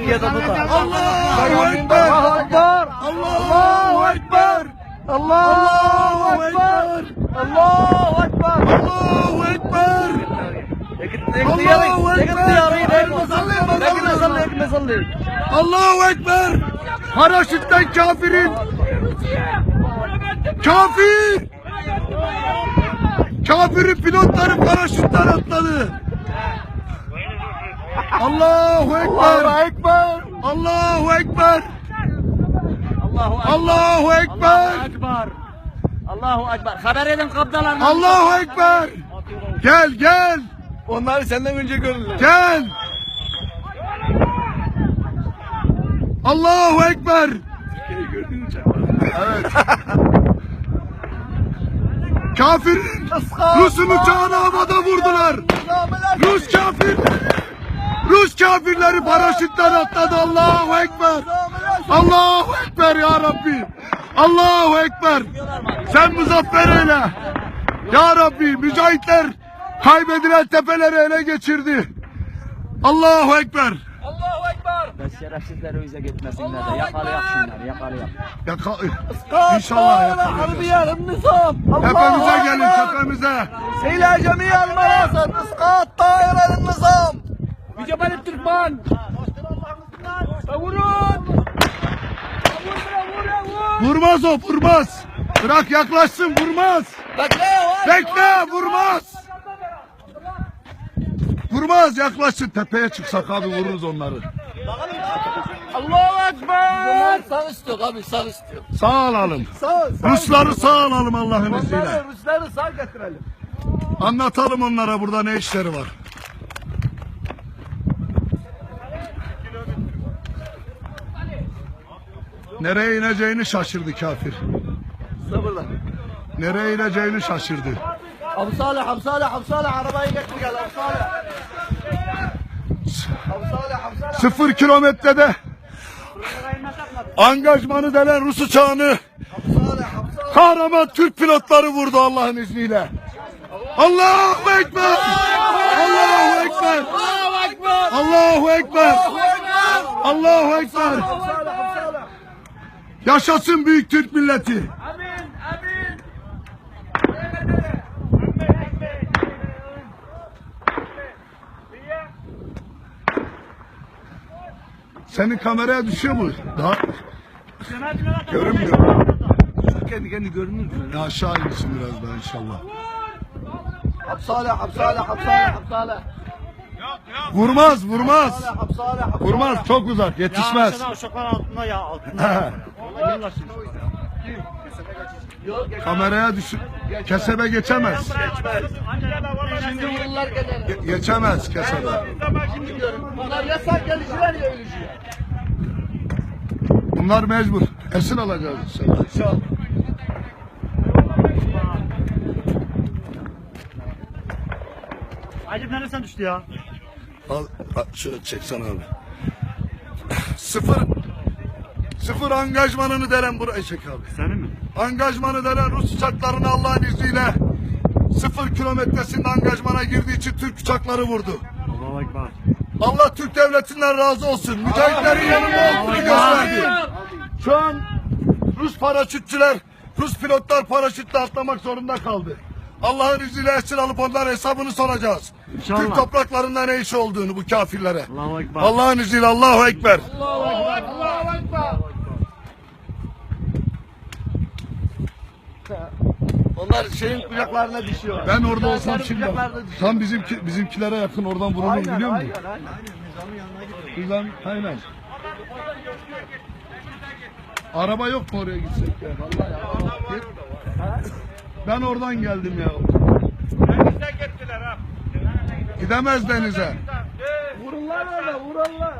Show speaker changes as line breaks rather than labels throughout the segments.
Türkiye'de tutar.
Allahu Ekber.
Allahu Ekber.
Allahu Ekber.
Allahu Ekber. Allahu Ekber.
Allahu Ekber. Paraşütten kafirin. Kafir. Kafirin pilotları paraşütten atladı. Allahu Ekber.
Ekber.
Allahu Ekber.
Allahu
Allahu Ekber.
Allahu Ekber. Haber edin kaptanlarına.
Allahu Ekber. Gel gel.
Onları senden önce görürler.
Gel. Allahu Ekber. Evet. Kafirin Rus'un uçağını havada vurdular. Rus kafir. Kafirleri paraşütten atladı. Allahu Ekber. Allahu Ekber ya Rabbi. Allahu Ekber. Sen muzaffer eyle. Ya Rabbi mücahitler kaybedilen tepeleri ele geçirdi. Allahu Ekber.
Allahu Ekber.
Ben şerefsizleri öyle gitmesinler de yakalayak şunları yakalayak.
Yaka İnşallah yakalayacağız. Tepemize gelin tepemize.
İlâ cemiyel menasır. Iskat dairelin nizam. Mücebel Türkmen. Vurun.
Vurmaz o vurmaz. Bırak yaklaşsın vurmaz.
Bekle.
Bekle vurmaz. Vurmaz yaklaşsın tepeye çıksak abi vururuz onları.
Allahu Ekber. Sağ istiyor abi sağ istiyor.
Sağ alalım.
Sağ.
Rusları sağ alalım Allah'ın izniyle.
Rusları sağ getirelim.
Anlatalım onlara burada ne işleri var. Nereye ineceğini şaşırdı kafir.
Sabırla.
Nereye ineceğini şaşırdı.
Abu Salih, Abu Salih, Abu Salih arabayı getir gel Abu Salih. Abu Salih, Abu Salih.
Sıfır kilometrede angajmanı denen Rus uçağını kahraman Türk pilotları vurdu Allah'ın izniyle. Allahu Ekber! Allahu Ekber!
Allahu Ekber.
Allahu Ekber! Allahu Ekber!
Abu Salih, Abu Salih.
Yaşasın büyük Türk milleti. Senin kameraya düşüyor mu? Daha görünmüyor.
Kendi kendi görünür mü?
Ya aşağı insin biraz daha inşallah.
Abu Salih, Abu Salih.
Vurmaz, vurmaz.
Abu Salih, Abu
Vurmaz, çok uzak, yetişmez.
Uşaklar altında ya altında.
Kameraya düşün. Kesebe geçemez.
Şimdi vururlar gider.
Ge- geçemez kesebe.
Bunlar yasak gelişiler ya ölüşüyor.
Bunlar mecbur. Esir alacağız inşallah.
İnşallah.
Acip neresinden düştü ya?
Al, al şöyle çeksen abi. Sıfır Sıfır angajmanını deren burayı çek abi.
Senin mi?
Angajmanı denen Rus uçaklarını Allah'ın izniyle sıfır kilometresinde angajmana girdiği için Türk uçakları vurdu.
Allahu Ekber.
Allah Türk devletinden razı olsun. Mücahitlerin yanında olduğunu gösterdi. Şu an Rus paraşütçüler, Rus pilotlar paraşütle atlamak zorunda kaldı. Allah'ın izniyle esir alıp onların hesabını soracağız.
İnşallah.
Türk topraklarında ne işi olduğunu bu kafirlere.
Allahu Ekber.
Allah'ın izniyle Allahu Ekber.
Allahu Ekber. Allahu Ekber. Onlar şeyin kucaklarına düşüyor.
Ben orada olsam şimdi
düşüyor.
tam bizimki, bizimkilere yakın oradan vururum biliyor musun?
aynen, aynen.
Bizden aynen. Araba yok mu oraya gitsek ya? Vallahi ya. Ben oradan geldim ya. Gidemez denize.
Vururlar orada, vururlar.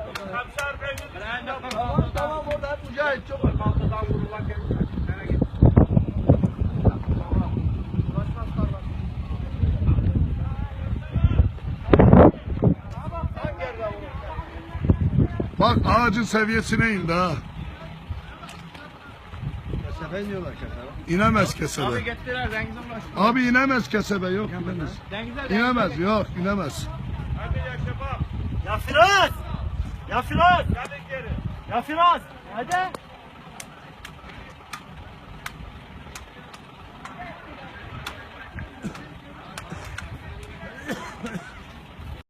Tamam, tamam orada hep mücahit çok.
Bak ağacın seviyesine indi ha.
Sefen diyorlar kesebe.
İnemez kesebe.
Gettiler Cengiz ulaştı.
Abi inemez kesebe yok inemez.
Cengiz'e
İnemez yok inemez.
Ya Firas! Ya Firaz. Ya Firaz. Hadi.